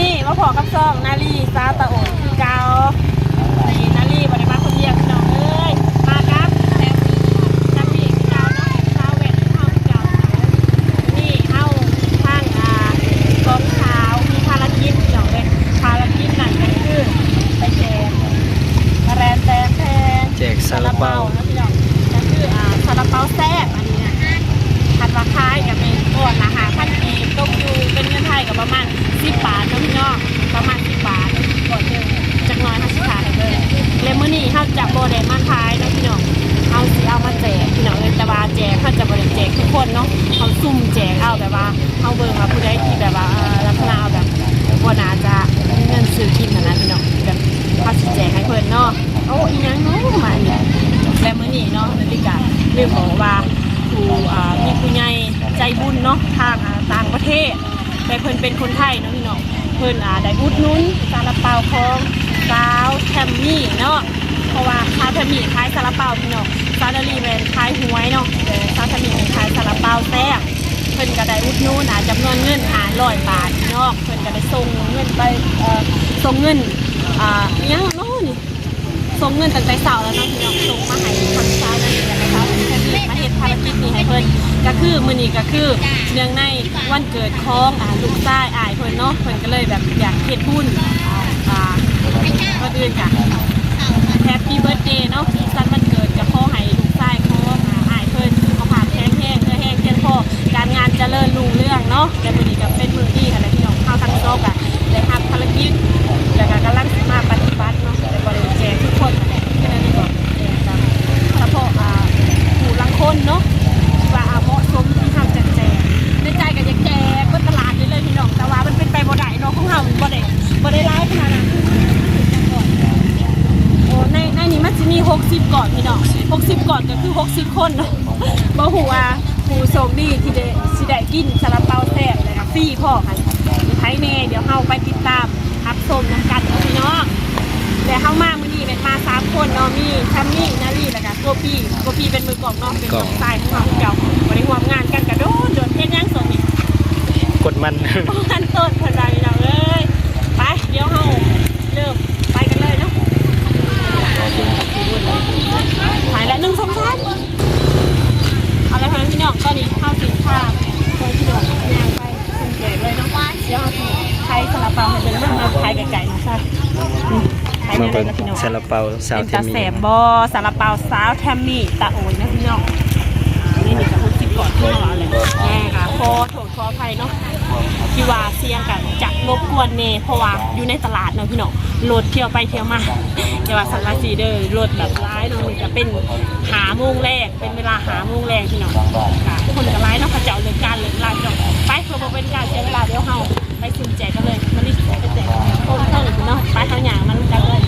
นี่มาพอกับซองนาลีซาตะโอนคือเกานี่นาลีบริมาคนเดียวพี่น้องเอ้ยมาครับแซมแซมมี่คือเกาเนาะเกาเวทเฮาคือเกานี่เฮาทางอ่ากองเท้ามีภารกิจพี่น้องเอ้ยภารกิจนั่นก็คือไปแจกแรนแตนแทนแจกซาลาเปานะพี่น้องก็คืออ่าซาลาเปาแซ่บอันนี้นะคันว่าคล้ายกับเป็น ก่อนนะหาพันกีบตกอยู่เป็นเงินไทยกับประมาณสิบบาทเนาะพี่น้องประมาณสิบบาทก่อนหนึ่งจักน้อยห้าสิบาทเลยเลยมื้อนี้เขาจะโบเดมาขายเนาะพี่น้องเอาสิเอามาแจกพี่น้องเลยแต่วาแจกเขาจะบริแจกทุกคนเนาะเขาซุ่มแจกเอาแบบว่าเขาเบิ่งว่าผู้ใดที่แบบว่าลักษณะเอาแบบบ่น่าจะเงินซื้อกินนะพี่น้องแบบเขาสิแจกให้เพิ่อนเนาะโอ้อีหยังเนาะมาเนี่ยแลมื้อนี้เนาะนาฬิกาเรื่องบอกว่าผู้อ่ามีผู้ใหญ่ ใจบุญเนาะทางต่างประเทศแต่เพิ่นเป็นคนไทยเนาะพี่น้องเพิ่นอ่าได้อุดหนุนซาลาเปาของสาวแทมมี่เนาะเพราะว่าสาวแทมมี่ขายซาลาเปาพี่น้องซาวดาลีแมนขายหวยเนาะแต่สาวแทมมี่ขายซาลาเปาแซ่บเพิ่นก็ได้อุดหนุนอ่าจำนวนเงิน500บาทพี่น้องเพิ่นก็ได้ส่งเงินไปเอ่อส่งเงินอ่าอิหยังเนาะนี่ส่งเงินตั้งแต่เสาร์แล้วเนาะพี่น้องส่งมาให้ทางเช้านั่นเองนะคะแค่นี้มาเฮ็ดภารกิจนี้ให้เพิ่น ก็คือมื้อนี้ก็คือเนื่องในวันเกิดของอ่าลูกชายอายเพิ่นเนาะเพิ่นก็เลยแบบอยากเฮ็ดบุญอ่าก่อนอื่นจ้ะแฮปปี้เบิร์ดเดย์เนาะที่สันวันเกิดก็ขอให้ลูกชายของอ่าอายเพิ่นสุขภาพแข็งแรงเพื่อแห้งเพียงพอการงานเจริญรุ่งเรืองเนาะและมื้อนี้ก็เป็นมื้อดีค่ะและพี่น้องเข้าทางโซกอะ ไทยแน่เดี๋ยวเฮาไปติดตามรับชมนํกันเนาะพี่น้องแต่เข้ามามื้อนี้เป็นมาสามคนเนาะมีชัมมี่นารีแล้วก็โกปีโกปีเป็นมือกลองเนาะเป็นกลน้อองงชายของเราเก่าบ่ได้ร่วมงานกันกระโดดโดดเฮ็ดหยังส่วนนี้กดมันกันเติดเพิ่นว่าพี่น้องเอ้ยไปเดี๋ยวเฮาเริ่มไปกันเลยเนาะไปแล้ว1 2 3เอาละค่ะพี่น้องตอนนี้เข้าสินค้าไปที่ดอกยางไปคุณ ไก่ๆเนาะใช่อืมขายมาเนี่ยเลเป็ยนนะพี่น้อง ซาลาเปาสาวเป็นเทตามีแสบบอสาลาเปาสาวแทมมี่ตาโอยนะพี่น้องอ่านี่นี่จะพูดสิบก่อนที่เราอะไรแน่ค่ะพอโถดคอไทยเนาะที่ว่าเสียงกันจะรบกวนเนเพราะว่าอยู่ในตลาดเนาะพี่น้องรถเที่ยวไปเที่ยวมาอย่าว่าสังกะสีเด้อรถแบบร้ายเนาะนี่จะเป็นหาโมงแรกเป็นเวลาหาโมงแรกพี่น้องค่ะคนกับร้ายเนาะเขาจะเอาเรื่องการเรื่องราวพี่น้องไปเพื่อบ่เป็นการเสียเวลาเดี๋ยวเฮาไปซุ่มแจกกันเลยมันนี่ไปแจกโอ้เท่าหนึ่งเนาะไปเท่าอย่างมันกันเลย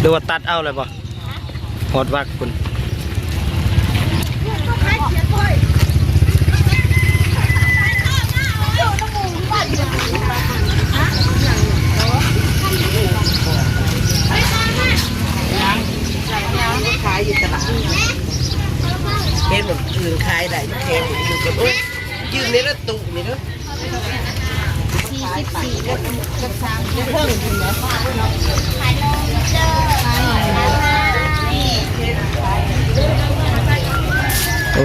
หรือว่า ตัดเอาเลยบ่หดวักคุณ ขายอยู่ตลาดเห็นแบบอื่นขายได้แพงอยู่กับโอ้ยยืมในรถตู้นี่เนาะ โอ้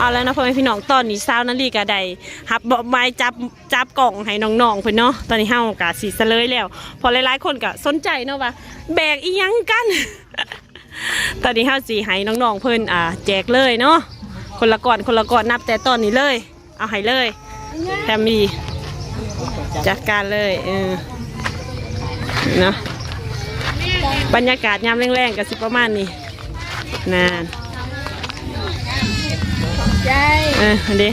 เอาแล้วนะพ่อแม่พี่น้องตอนนี้สาวนาฬิกาใดฮับบอกไม้จับจับกล่องให้น้องๆเพิ่อนเนาะตอนนี้เฮากะสิเลยแล้ว พอหลายๆคนก็สนใจเนาะว่าแบกอีหยังกัน ตอนนี้เฮาสิให้น้องๆเพิ่นอ่าแจกเลยเนาะคนละก่อนคนละก่อนนับแต่ตอนนี้เลย เอาให้เลยแทมมีจัดการเลยเออเนาะบรรยากาศยามแรงๆก็สิประมาณนี้นาน ใจเอออันนี้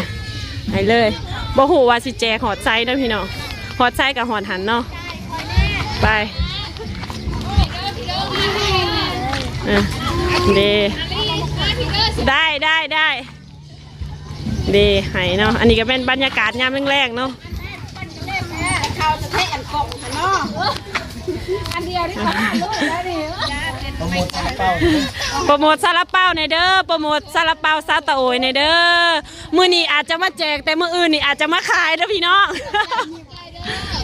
ให้เลยบ่ฮู้ว่าสิแจกหอดไซเด้อพี่น้องหอดไซกับหอดหันเนาะไปเออเดได้ได้ได้เดให้เนาะอันนี้ก็เป็นบรรยากาศยามแรงๆเนาะเขาจะเทอันกล่องค่ะเนาะ อันเดียวที่เขาทำเลยแล้วนี่โปรโมทซาลาเปาในอยเด้อโปรโมทซาลาเปาซาตาโอยในอยเด้อมื้อนี้อาจจะมาแจกแต่มื้ออื่นนี่อาจจะมาขายเด้อพี่น้อง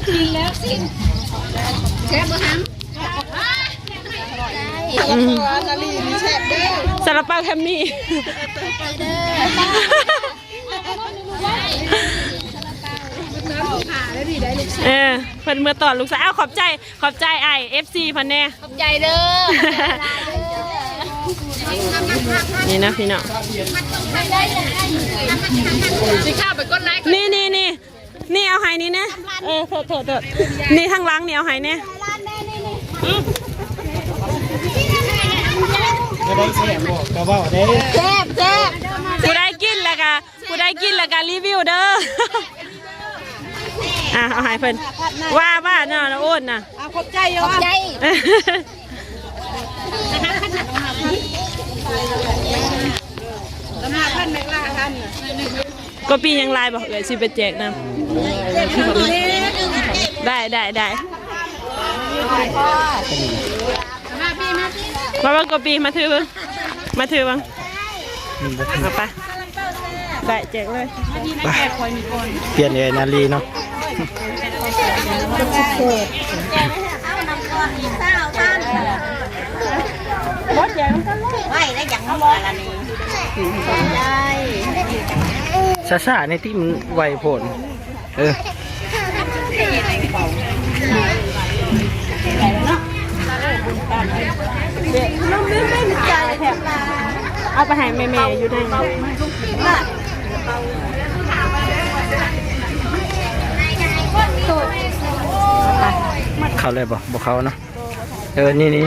จริงแล้วสิแซ่บบ่ฮัมอืมนาลีมีแซ่บเด้อซาลาเปาแคมมี่ เออเพิ่นเมื่อตอนลูกสาวอ้าวขอบใจขอบใจไอเอฟซีพันแน่ขอบใจเด้อนี่นะพี่น้องสิข้าวไปก้นไลค์นี่นี่นี่นี่เอาไห้นี่นะเออโทษโทษโทษนี่ทางหล้างนี่เอาไห้เนี่ยจะได้เสียงบอกกระว่าได้แซ่บแซ่บกูได้กินแล้วกะกูได้กินแล้วกะรีวิวเด้อ อะเอาไห้เพิ่นว่าบ้าเนาะนะโอ้นน่ะขอบใจเยอะขอบใจสมาท่านแม่ล่าท่านก็ปียังไลน์บอกเอ๋ยสิไปแจกนะได้ได้ได้มาพี่มาพี่มาบ้างก็ปีมาถือเบ้างมาถือเบ้างเอาไปได้แจกเลยเปลี่ยนเลยนาลีเนาะ บดใหญ่มันก็เลยไม่ได้อย่างน้ำร้อนอันนี้ได้ซาซาในที่มันไวผลเออเอาไปให้แม่ๆอยู่ ในเขาเลยบอกบอกเขาเนาะเออ นี่นี่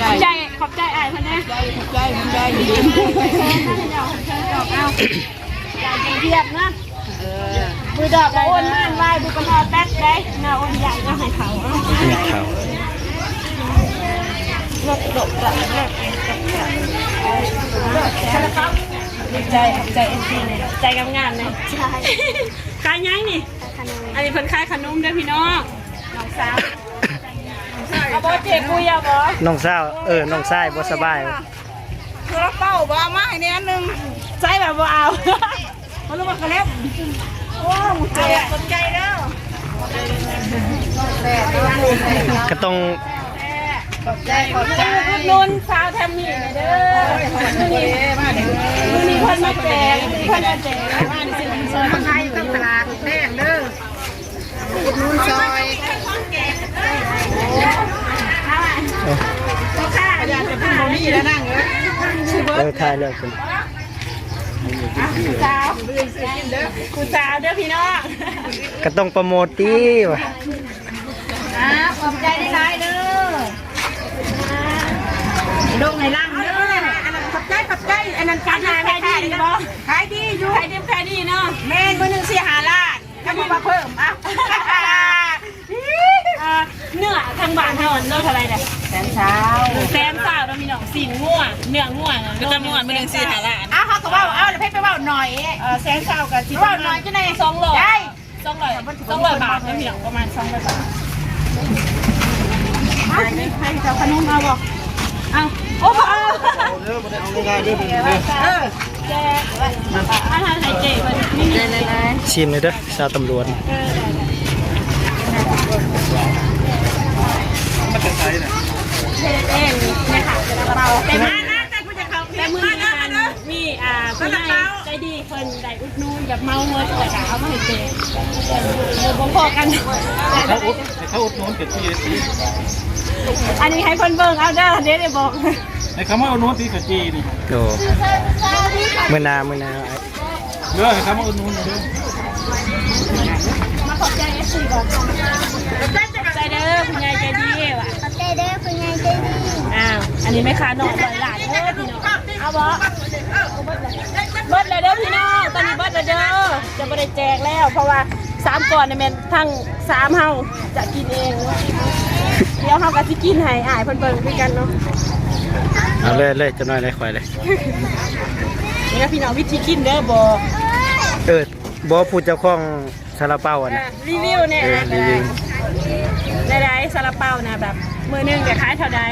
ขอบใจขอบใจไอ้พันแน่ใจใจเทียบนะ บุดอกโอนมานไว้บุกรอแป๊กได้นาโอนใหญ่ก็ให้เขานี่เขาใจใจเอ็นซีเลยใจกำงานเลยใช่ขายยังนี่ อันนี้เพิ่นขายขนมด้อพี่น้องน้องสาวเอาบอเจกุยเอาบอน้องสาวเออน้องชายบ่สบายกระเป๋าบ่เอามาให้เนี่ยนึงใจแบบบ่เอาเขารู้ว่ากระเล็บว้าวใจสนใจเด้อก็ต้องขอบใจขอบใจอุดหนุนสาวแทมมี่หน่อยเด้อนี่นี่เพิ่นมาแจกเพิ่นมาแจกบ้านซอยคนไทยต้องตลาดแดงเด้ออุดหนุนซอยอยากจะเป็นบ่มีแล้วนั่งเลยเออทาเล ยคุณสาวคุณสาวเด้อพี่น้องก็ต้องโปรโมทตีว่ะนะขอบใจได้หลายเด้อดงในร่างเด้ออันนั้นขอบใจขอบใจอันนั้นการขายขายดีดีบ่ขายดีอยู่ขายดีขายดีเนาะแม่นมื้อหนึงสิหาล้านถ้าบ่มาเพิ่มอะ อ่าเนื้อทางบ้านเฮาเลิกเท่าไหร่เนี่ยแสนเช้าแซมสาวเด้อพี่น้องสินง่วเนื้อง่วก็จะม่วนมื้อนึงสิหาล้านอ้าวเขาก็เว้าเอาแล้วเพิ่นไปเว้าหน่อยเออแซมสาวก็สิเว้าหน่อยจังได๋สองร้อยได้สองร้อยสองร้อยบาทเด้อพี่น้องประมาณสองร้อยบาทให้เจ้าขนมเอาบ่เอาโอ้เอาเด้อบ่ได้เอาง่ายๆเด้อเออแจกอาหารไทยเจ๊เพิ่นนี่นี่ชิมเลยเด้อชาวตำรวจ เองเนี่ยค่ะกระเป๋าแต่มานะแต่กูจะเข้าแต่มือนี้นะมีอ่าผู้ใหญ่ใจดีเพิ่นได้อุดหนุนแบบเมาเมื่อแต่เอามาให้เจ๊เดี๋ยวบ่พอกัน เขาอุดเขาอุดหนุนเป็นที่อันนี้ให้เพิ่นเบิ่งเอาเด้อเดี๋ยวได้บอกไอ้คำว่าอุดนุนตีขจีนี่โอ้มือหนามือหนาเด้อไอ้คำว่าอุดนุนเด้อมาขอบใจเอฟซีก่อนใจเด้อคุณยายใจดี เด้อคุณยายใจดีอ้าวอันนี้ไม่ค้าน้องหลานหลานเด้อพี่น้องเอาบ่เบิดเลยเด้อพี่น้องตอนนี้เบิดเลยเด้อจะไม่ได้แจกแล้ว เพราะว่าสามก่อนเนี่ยแม่นทั้งสามเฮาจะกินเองเดี๋ยวเฮาก็สิกินให้อายเพิ่นเบิ่งด้วยกันเนาะเอาเลยเลยจะน้อยเลยควายเลยนี่นะพี่น้องวิธีกินเด้อบ่เออบอกพูดเจ้าของซาลาเปาอะอะนะรีวิวเนี่ยเออนะรีวิว ได้ได้ซาลาเปานะแบบ มือหนึงจะขายเท่าใด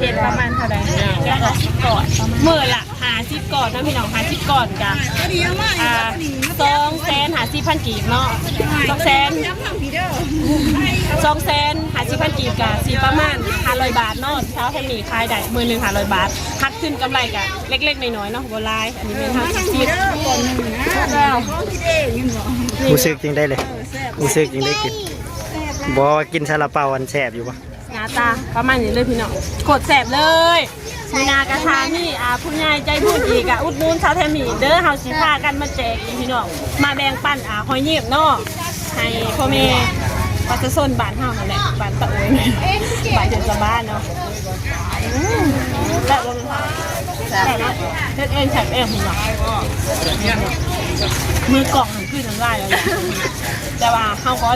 เห็นประมาณเท่าใดก็ละสิบก่อนมือละหาสิบก่อนนะพี่น้องหาสิบก่อนจ้ะอ่าสองแสนหาสิบพันกีบเนาะสองแสนสองแสนหาสิบพันกีบกะสีประมาณห้าร้อยบาทเนาะเช้าแค่นี้ขายได้มือหนึ่งห้าร้อยบาทหักขึ้นกำไรกะเล็กๆน้อยๆเนาะโบรายอันนี้เป็นห้าสิบสิบแล้ว รู้สึกจริงได้เลยรู้สึกจริงได้กิน บอกว่ากินซาลาเปาอันแสบอยู่ปะหน้าตาประมาณนี้เลยพี่น้องกดแสบเลยมีนากระทานี่อ่าผู้ใหญ่ใจบุญอีกอะอุดหนุนชาวไทมีเด้อเฮาสิพากันมาแจกอีกพี่น้องมาแบ่งปันอ่าหอยเยียบเนาะให้พ่อแม่ปัสสนบ้านเฮานั่นแหละบ้านตะโอยบ้านเดินสะบ้านเนาะแบบว่าแบบว่าเฮ็ดเองแฉบเองพี่น้องมือกล่องมันขึ้นน้ำลายแล้วแหละแต่ว่าเฮาก็ว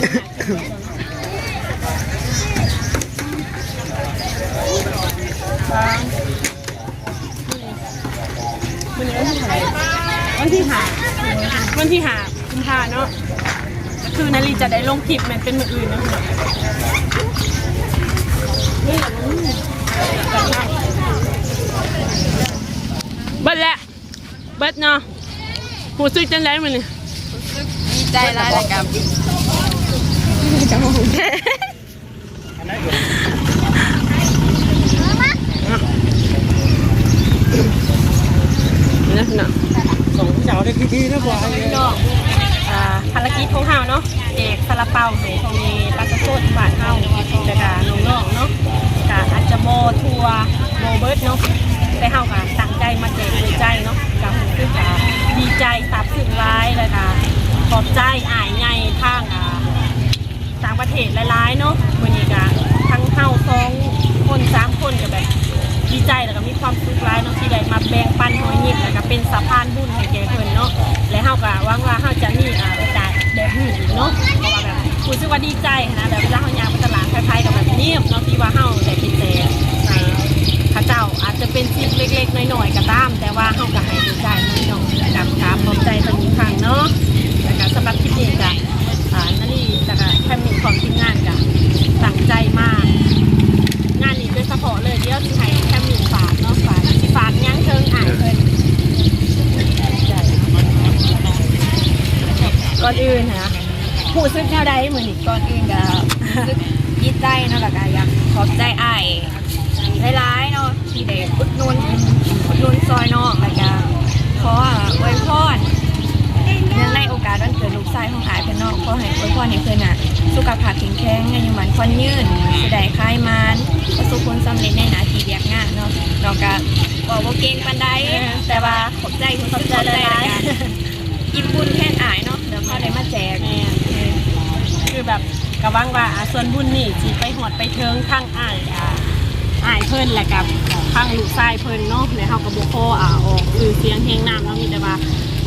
ันนี้วันที่เท่าไหร่วันที่หา วันที่หาคุณพาเนาะก็คือนาลีจะได้ลงคลิปมันเป็นมืออื่นนะพี่น้องนี่อืมเบิดแหละเบิดเนาะหูซึ้งจังไรมันนี่ดีใจร้ายเลยกับนะเนาะ สองเจ้าได้คือดีนะบ่าย พี่น้องอ่าภารกิจของเฮาเนาะเอกซาลา เปาให้ตรงนี้ปลากระโซดบานเฮาแต่กะน้องๆเนาะกะอาจจะโบทัวโบเบิร์ดเนาะแต่เฮากะตั้งใจมาแจกด้วยใจเนาะกะคือกะดีใจซาบซึ้งร้ายแล้วกะขอบใจอ่ายใหญ่ทางอ่าต่างประเทศหลายๆเนาะวันนี้กะทั้งเฮาสองคนสามคนก็แบบดีใจแล้วก็มีความสุขร้ายเนาะที่ได้มาแบ่งปันหอยหยิบแล้วก็เป็นสะพานบุญให้แก่เพิ่นเนาะและเฮาก็หวังว่าเฮาจะมีอ่าโอกาสแบบนี้อีกเนาะเพราะว่าแบบ รู้สึกว่าดีใจนะแบบเวลาเขายางไปตลาดคล้ายๆกับแบบนี้เนาะที่ว่าเฮาได้ไปแจกให้พระเจ้าอาจจะเป็นสิ่งเล็กๆน้อยๆก็ตาม แต่ว่าเฮาก็ให้ดีใจเนาะกับการพร้อมใจตรงนี้ครั้งเนาะแล้วก็สำหรับคลิปนี้ก็อ่านั่นนี่แล้วก็แค่มีของทีมงานก็ตั้งใจมาก งานนี้โดยเฉพาะเลยเดี๋ยวสิให้แค่มีฝากเนาะฝากสิฝากยังเชิงอ่านเพิ่นก่อนอื่นนะหูซึกแนวใด เหมือนอีกก่อนอื่นก็รู้สึกดีใจเนาะแล้วก็อยากขอบใจอ้ายหลายๆเนาะที่ได้อุดหนุนอุดหนุนซอยนอกแล้วก็ขออวยพรเนื่องในโอกาสวันเกิดลูกชายของอ้ายเพิ่นเนาะขอให้อวยพรให้เพิ่นน่ะสุขภาพแข็งแรงอายุหมันควันยืนสิได้คลายมานประสบผลสำเร็จในหน้าที่เรียกงานเนาะเนาะก็บอกว่าเก่งปานใดแต่ว่าขอบใจทุกคนขอบใจหลายๆอิ่มบุญแค่อายเนาะเดี๋ยวเขาได้มาแจกแม่ คือแบบกะวังว่าอ่าส่วนบุญนี่สิไปหอดไปเทิงข้างอ่ายอ่าอ่ายเพิ่นแหละกับข้างลูกชายเพิ่นเนาะในเฮากับบ่พออ่าออกคือเสียงเพลงน้ำเนาะมีแต่ว่า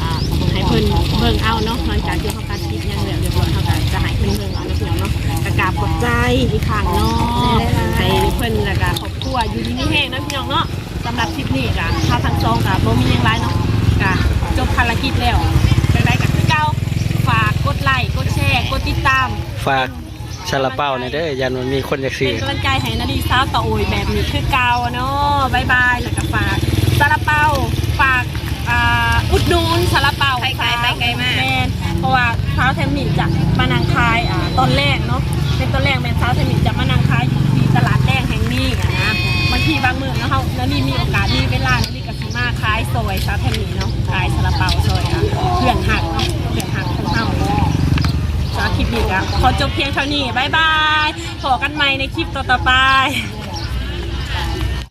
อ่าให้เพิ่นเบิ่งเอาเนาะหลังจากที่เขาตัดคลิปยังเหลือเรียบร้อยเขาก็จะให้เพิ่นเบิ่งเอาเนาะพี่น้องเนาะกะกราบขอบใจอีกครั้งเนาะให้เพิ่นแล้วก็ครอบครัวอยู่ดีมีแห้งเนาะพี่น้องเนาะสำหรับคลิปนี้ก็ถ้าทั้งสองก็บ่มีหยังหลายเนาะก็จบภารกิจแล้วจังไดก็คือเก่าฝากกด ไลค์กดแชร์กดติดตาม ฝากซาลาเปาในอยเด้อยันมันมีคนอยากซื้เป็อนกำลังใจให้นาดีสาวต่อโอยแบบนี้คือเกาเนาะบายบายแล้วก็ฝากซาลาเปาฝากอ่าอุดหนูนซาลาเปาไปไกลไปไกลมาก แม่นเพราะว่าเท้าวเทมมิจะมานังคายอ่าตอนแรกเนาะเป็นตอนแรกแม่นเท้าวเทมมิจะมานังคายอยู่ที่ตลาดแดงแห่งนี้อะนะบางทีบางเมืองเนาะเขานาดีมีโอกาสมีเวลานาดีกับซีมาคายซอยเท้าวเทมมิเนาะคายซาลาเปาซอยอะเพื่อนหักเนาะเพื่อนหักของเฮาเนาะสำหรับ คลิปนี้ก็ขอจบเพียงเท่านี้บายบายพบกันใหม่ในคลิปต่อๆไป